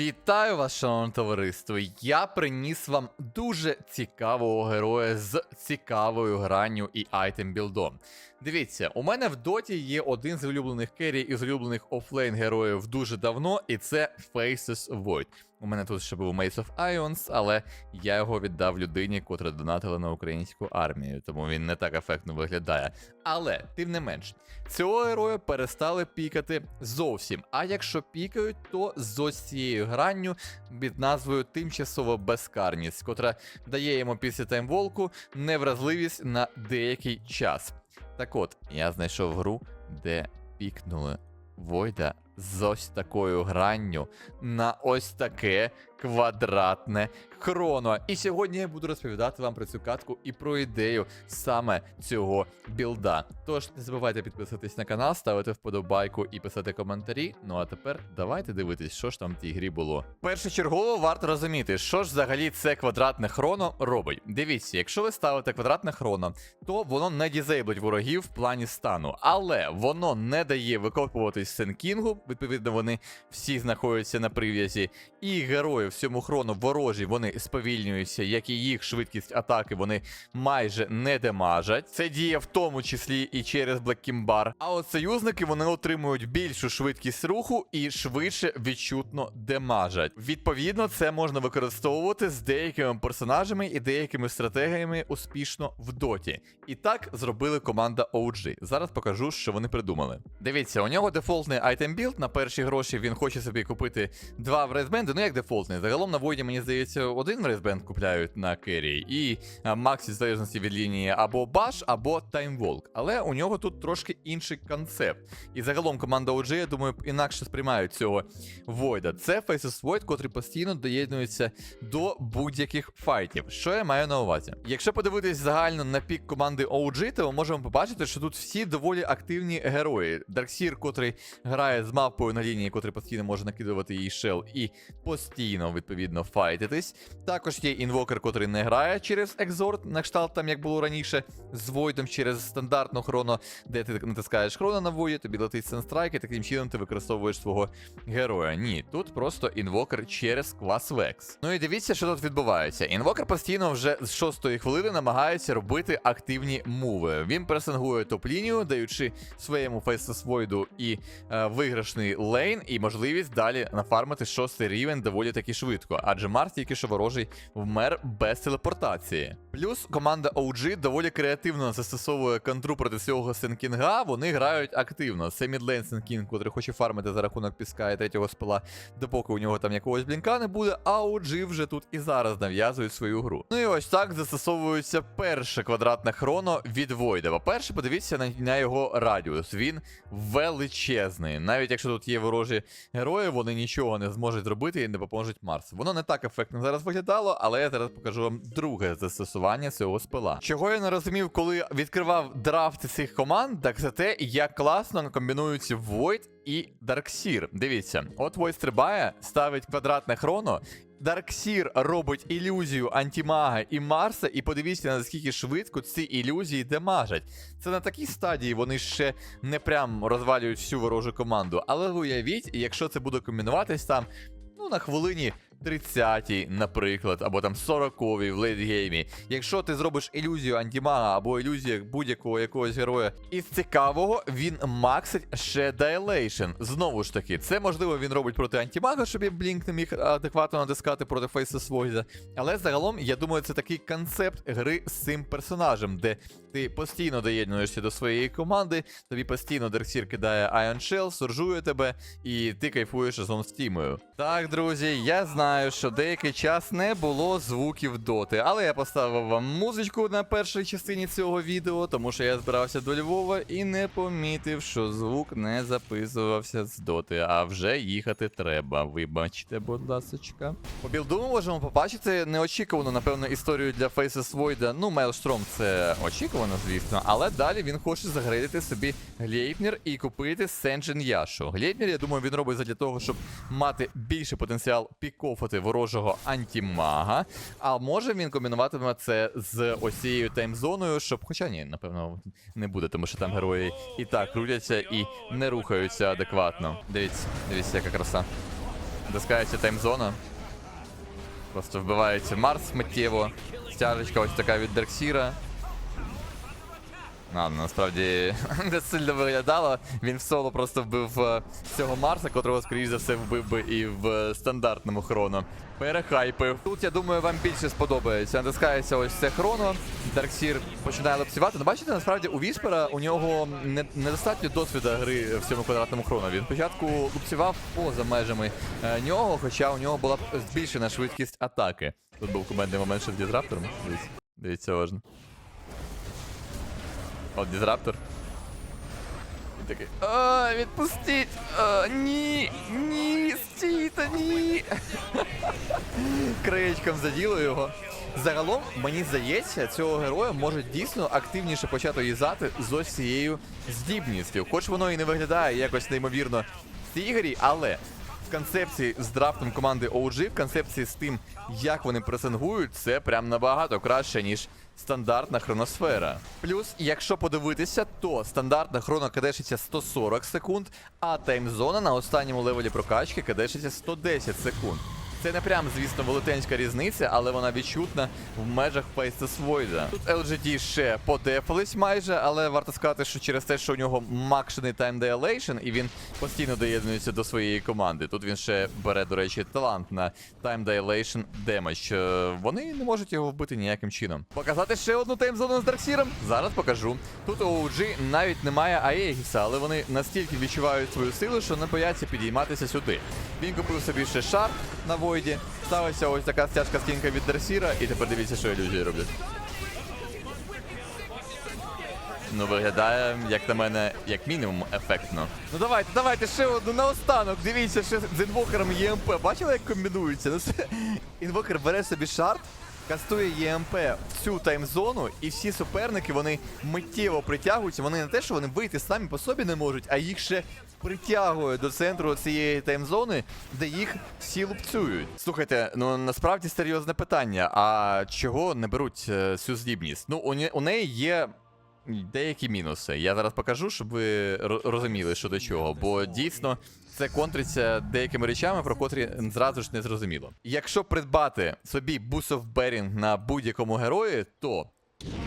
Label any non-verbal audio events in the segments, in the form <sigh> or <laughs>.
Вітаю вас, шановне товариство! Я приніс вам дуже цікавого героя з цікавою гранню і айтем білдом. Дивіться, у мене в доті є один з улюблених керрі і з улюблених офлейн героїв дуже давно, і це Faces Void. У мене тут ще був Mace of Ions, але я його віддав людині, котра донатила на українську армію, тому він не так ефектно виглядає. Але, тим не менш, цього героя перестали пікати зовсім. А якщо пікають, то з ось цією гранню під назвою Тимчасова безкарність, котра дає йому після таймволку невразливість на деякий час. Так от, я знайшов гру, де пікнули Войда з ось такою гранню на ось таке квадратне хроно. І сьогодні я буду розповідати вам про цю катку і про ідею саме цього білда. Тож не забувайте підписатись на канал, ставити вподобайку і писати коментарі. Ну а тепер давайте дивитись, що ж там в тій грі було. Першочергово варто розуміти, що ж взагалі це квадратне хроно робить. Дивіться, якщо ви ставите квадратне хроно, то воно не дізейблить ворогів в плані стану, але воно не дає викопуватись Сенкінгу. Відповідно, вони всі знаходяться на прив'язі, і герої в цьому хрону ворожі вони сповільнюються, як і їх швидкість атаки, вони майже не демажать. Це діє в тому числі і через Блеккімбар. А от союзники вони отримують більшу швидкість руху і швидше відчутно демажать. Відповідно, це можна використовувати з деякими персонажами і деякими стратегіями успішно в доті. І так зробили команда OG. Зараз покажу, що вони придумали. Дивіться, у нього дефолтний айтем білд. На перші гроші він хоче собі купити два врейсбенди. Ну як дефолтний. Загалом на войні, мені здається, один врейсбенд купляють на керрі, і Максі в залежності від лінії або Баш, або Таймволк. Але у нього тут трошки інший концепт. І загалом команда OG, я думаю, інакше сприймають цього Войда. Це Faces Void, котрий постійно доєднується до будь-яких файтів. Що я маю на увазі? Якщо подивитись загально на пік команди OG, то ми можемо побачити, що тут всі доволі активні герої. Дарксір, котрий грає з мавпою на лінії, котрий постійно може накидувати її шел і постійно, відповідно, файтитись. Також є інвокер, котрий не грає через екзорт, на кшталт там, як було раніше, з Войдом через стандартну хроно, де ти натискаєш хроно на Войді, тобі летить сенстрайк, і таким чином ти використовуєш свого героя. Ні, тут просто інвокер через клас Векс. Ну і дивіться, що тут відбувається. Інвокер постійно вже з шостої хвилини намагається робити активні муви. Він пресингує топ-лінію, даючи своєму фейсесвойду і е, виграшний лейн, і можливість далі нафармити шостий рівень доволі таки швидко, адже Марс тільки що ворожий вмер без телепортації. Плюс команда OG доволі креативно застосовує контру проти цього Сенкінга. Вони грають активно. Це мідлейн Сенкінг, котрий хоче фармити за рахунок піска і третього спила, допоки у нього там якогось блінка не буде. А OG вже тут і зараз нав'язують свою гру. Ну і ось так застосовується перше квадратне хроно від Войда. По-перше, подивіться на, на його радіус. Він величезний. Навіть якщо тут є ворожі герої, вони нічого не зможуть зробити і не допоможуть Марсу. Воно не так ефектно зараз виглядало, але я зараз покажу вам друге застосування цього спила. Чого я не розумів, коли відкривав драфт цих команд, так це те, як класно комбінуються Void і Дарксір. Дивіться, от Void стрибає, ставить квадратне хроно. Дарксір робить ілюзію антимага і Марса, і подивіться, наскільки швидко ці ілюзії демажать. Це на такій стадії вони ще не прям розвалюють всю ворожу команду. Але уявіть, якщо це буде комбінуватись там, ну на хвилині 30-й, наприклад, або там 40-й в лейтгеймі. Якщо ти зробиш ілюзію антимага або ілюзію будь-якого якогось героя із цікавого, він максить ще Dilation. Знову ж таки, це можливо він робить проти антимага, щоб він блінк не міг адекватно натискати проти Фейса Void. Але загалом, я думаю, це такий концепт гри з цим персонажем, де ти постійно доєднуєшся до своєї команди, тобі постійно Дерксір кидає Iron Shell, суржує тебе, і ти кайфуєш разом з тімою. Так, друзі, я знаю, що деякий час не було звуків доти, але я поставив вам музичку на першій частині цього відео, тому що я збирався до Львова і не помітив, що звук не записувався з доти, а вже їхати треба. Вибачте, будь ласочка. По білду ми можемо побачити неочікувану, напевно, історію для Faces Void. Ну, Мейлштром це очікувано, звісно, але далі він хоче загрейдити собі Глейпнір і купити Сенджин Яшу. Глейпнір, я думаю, він робить для того, щоб мати більший потенціал пікофати ворожого антімага. А може він комбінуватиме це з ось цією таймзоною, щоб. Хоча ні, напевно, не буде, тому що там герої і так крутяться і не рухаються адекватно. Дивіться, дивіться, яка краса. Натискається таймзона. Просто вбивається Марс миттєво. Стяжечка ось така від Дерксіра. Ладно, насправді <laughs> не сильно виглядало. Він в соло просто вбив е, цього Марса, котрого, скоріш за все, вбив би і в стандартному хроно. Перехайпив. Тут, я думаю, вам більше сподобається. Натискається ось це хроно. Дарксір починає лапсівати. Ну, бачите, насправді у Віспера у нього не, недостатньо досвіду гри в цьому квадратному хроно. Він спочатку лупцював поза межами е, нього, хоча у нього була збільшена швидкість атаки. Тут був кумедний момент ще з дізраптором. Дивіться, дивіться От дізраптор. Він такий. А, відпустіть! А, ні! Ні! Стійте, ні! <laughs> Краєчком заділо його. Загалом, мені здається, цього героя може дійсно активніше почати юзати з ось цією здібністю. Хоч воно і не виглядає якось неймовірно в цій ігрі, але в концепції з драфтом команди OG, в концепції з тим, як вони пресингують, це прям набагато краще, ніж стандартна хроносфера. Плюс, якщо подивитися, то стандартна хрона кадешиться 140 секунд, а таймзона на останньому левелі прокачки кадешиться 110 секунд. Це не прям, звісно, велетенська різниця, але вона відчутна в межах Void. Тут LGD ще подефались майже, але варто сказати, що через те, що у нього макшений Dilation, і він постійно доєднується до своєї команди. Тут він ще бере, до речі, талант на Damage. Е, Вони не можуть його вбити ніяким чином. Показати ще одну таймзону з Дарксіром? Зараз покажу. Тут у OG навіть немає Аегіса, але вони настільки відчувають свою силу, що не бояться підійматися сюди. Він купив собі ще шар на Войді, Сталася ось така стяжка скінка від Дерсіра, і тепер дивіться, що ілюзії роблять. Ну, виглядає, як на мене, як мінімум, ефектно. Ну давайте, давайте ще одну наостанок. Дивіться, ще з інвокером ЄМП. Бачили, як комбінуються? Ну <laughs> інвокер бере собі шарт, кастує ЄМП в цю таймзону, і всі суперники вони миттєво притягуються. Вони не те, що вони вийти самі по собі не можуть, а їх ще притягує до центру цієї таймзони, де їх всі лупцюють. Слухайте, ну насправді серйозне питання. А чого не беруть е, цю здібність? Ну, у, не- у неї є. Деякі мінуси. Я зараз покажу, щоб ви розуміли, що до чого. Бо дійсно це контриться деякими речами, про котрі зразу ж не зрозуміло. Якщо придбати собі бусов Берінг на будь-якому герої, то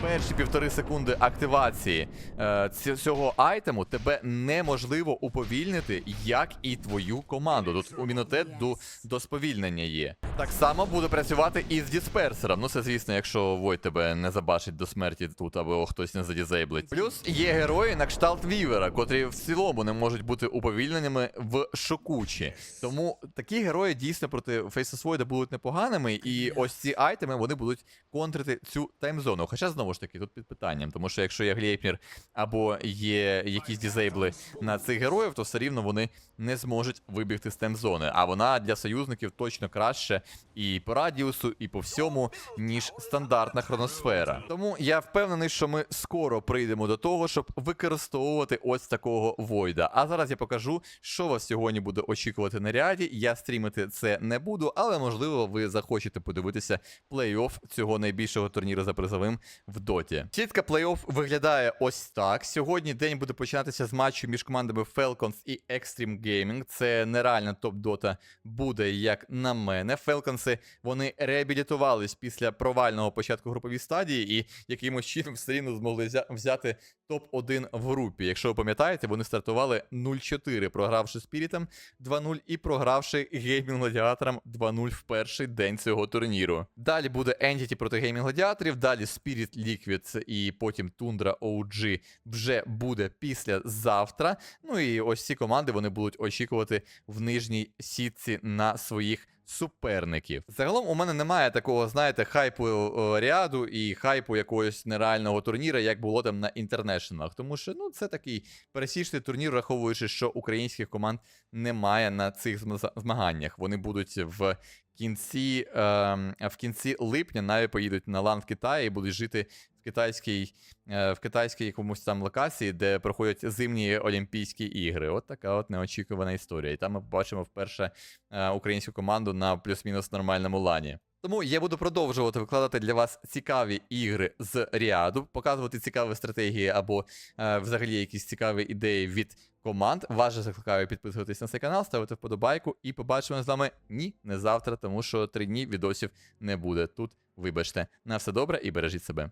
перші півтори секунди активації е, цього айтему тебе неможливо уповільнити, як і твою команду. Тут у Мінотет до, до сповільнення є. Так само буде працювати і з дисперсером. Ну це звісно, якщо Войт тебе не забачить до смерті тут, або хтось не задізейблить. Плюс є герої на кшталт Вівера, котрі в цілому не можуть бути уповільненими в шокучі. Тому такі герої дійсно проти Void будуть непоганими, і ось ці айтеми вони будуть контрити цю таймзону. Хоча знову ж таки тут під питанням, тому що якщо є глейпнір або є якісь дізейбли на цих героїв, то все рівно вони не зможуть вибігти з таймзони. А вона для союзників точно краще і по радіусу, і по всьому, ніж стандартна хроносфера. Тому я впевнений, що ми скоро прийдемо до того, щоб використовувати ось такого войда. А зараз я покажу, що вас сьогодні буде очікувати на ряді. Я стрімити це не буду, але можливо ви захочете подивитися плей-офф цього найбільшого турніру за призовим в доті. Сітка плей-офф виглядає ось так. Сьогодні день буде починатися з матчу між командами Falcons і Extreme Gaming. Це нереальна топ-дота буде, як на мене. Falcons, вони реабілітувались після провального початку групові стадії і якимось чином все рівно змогли взяти топ-1 в групі. Якщо ви пам'ятаєте, вони стартували 0-4, програвши Спірітам 2-0 і програвши геймінг гладіаторам 2-0 в перший день цього турніру. Далі буде Entity проти геймінг гладіаторів, далі Spirit Liquid і потім Tundra OG вже буде післязавтра. Ну і ось ці команди вони будуть очікувати в нижній сітці на своїх суперників. Загалом у мене немає такого, знаєте, хайпу е, ряду і хайпу якогось нереального турніра, як було там на інтернешнлах. Тому що ну це такий пересічний турнір, враховуючи, що українських команд немає на цих зма- змаганнях. Вони будуть в кінці, ем, в кінці липня навіть поїдуть на лан в Китаї і будуть жити китайській, е, в китайській якомусь там локації, де проходять зимні Олімпійські ігри. От така от неочікувана історія. І там ми побачимо вперше е, українську команду на плюс-мінус нормальному лані. Тому я буду продовжувати викладати для вас цікаві ігри з Ріаду, показувати цікаві стратегії або е, взагалі якісь цікаві ідеї від команд. Вас же закликаю підписуватись на цей канал, ставити вподобайку і побачимо з вами ні, не завтра, тому що три дні відосів не буде. Тут, вибачте, на все добре і бережіть себе.